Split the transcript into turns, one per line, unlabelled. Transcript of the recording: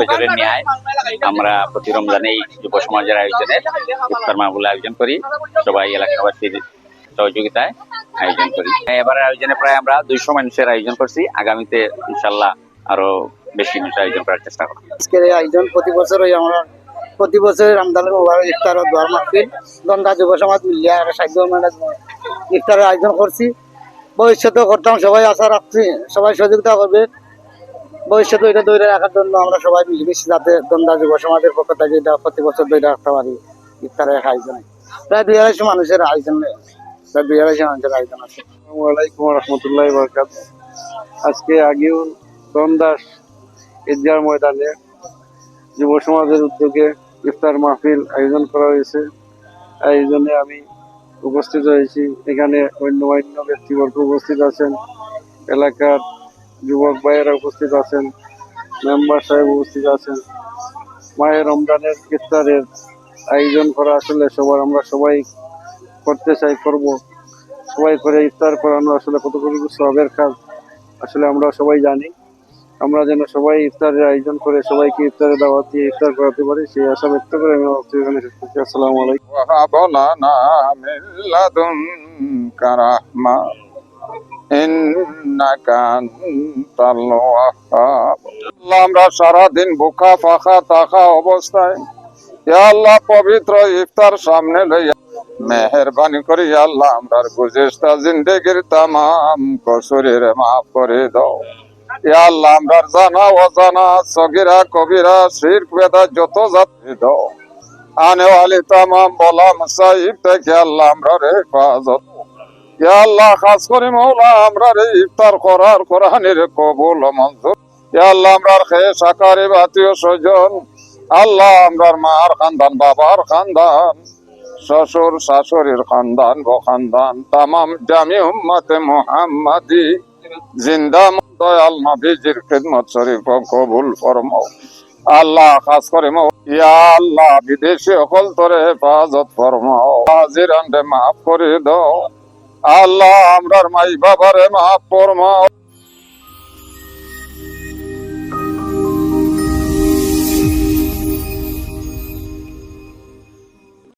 বছরের ন্যায় আমরা প্রতি রমজানেই যুব সমাজের আয়োজনে ইফতার মাহবুল আয়োজন করি। সবাই এলাকাবাসীর সহযোগিতায় আয়োজন করি। এবার আয়োজনে প্রায় আমরা দুইশো মানুষের আয়োজন করছি। আগামীতে ইনশাল্লাহ আরও বেশি মানুষ আয়োজন করার চেষ্টা করব।
আজকের এই আয়োজন প্রতি বছরই আমরা প্রতি বছর মোবারক ইফতার দোয়ার মাহফিল গঙ্গা যুব সমাজ মিলিয়ে মানে ইফতারের আয়োজন করছি। ভবিষ্যতে করতাম, সবাই আশা রাখছি, সবাই সহযোগিতা করবে। ভবিষ্যতে এটা ধরে রাখার জন্য আমরা সবাই মিলেমিশে যাতে গঙ্গা যুব সমাজের পক্ষ থেকে এটা প্রতি বছর ধরে রাখতে পারি। ইফতারের আয়োজনে। প্রায় দুই আড়াইশো মানুষের আয়োজন প্রায় দুই আড়াইশো মানুষের আয়োজন আছে।
আসসালামাইকুম রহমতুল্লাহ বরকাত আজকে আগেও দমদাস ঈদগাহ ময়দানে যুব সমাজের উদ্যোগে ইফতার মাহফিল আয়োজন করা হয়েছে। আয়োজনে আমি উপস্থিত হয়েছি। এখানে অন্য অন্য ব্যক্তিবর্গ উপস্থিত আছেন। এলাকার যুবক ভাইয়েরা উপস্থিত আছেন, মেম্বার সাহেব উপস্থিত আছেন। মায়ের রমজানের ইফতারের আয়োজন করা আসলে সবার, আমরা সবাই করতে চাই, করব। সবাই করে ইফতার করানো আসলে কতগুলো সবের কাজ, আসলে আমরা সবাই জানি। আমরা যেন সবাই ইফতারের আয়োজন করে, সবাইকে ইফতারের দাওয়াত দিয়ে ইফতার করাতে পারি, সেই আশা ব্যক্ত করে আমি এখানে আসসালামু আলাইকুম।
আমরা সারাদিন বুকা ফাঁকা তাকা অবস্থায়। আল্লাহ, পবিত্র ইফতার সামনে লইয়া মেহরবানি করি। আল্লাহ আমরার গুজেস্তা জিন্দেগির তামাম কসুরের মাফ করে দাও। আল্লাহ আমরার জানা অজানা সগিরা কবিরা শির বেদা যত জাতি দাও। আনে ওয়ালি তামাম বলা মুসাইব থেকে আল্লাহ, আমরা রে হেফাজত আল্লাহ, খাস করে মৌলা ইফতার করার কোরআনের কবুল মঞ্জুর। ইয়া আল্লাহ আমরার খেয়ে সাকারে আত্মীয় স্বজন আল্লাহ আমরার মার খানদান, বাবার খানদান, শ্বশুর শাশুড়ির খানদান ব খানদান, তামাম জামি উম্মতে মোহাম্মদি। জিন্দা দয়াল নবীজির খিদমত শরীফ কবুল ফরমাও। আল্লাহ, খাস করে ইয়া আল্লাহ, বিদেশি সকল তোরে হেফাজত ফরমাও। হাজিরানরে মাফ করে দাও। আল্লাহ আমরার মাই বাবারে মাফ ফরমাও।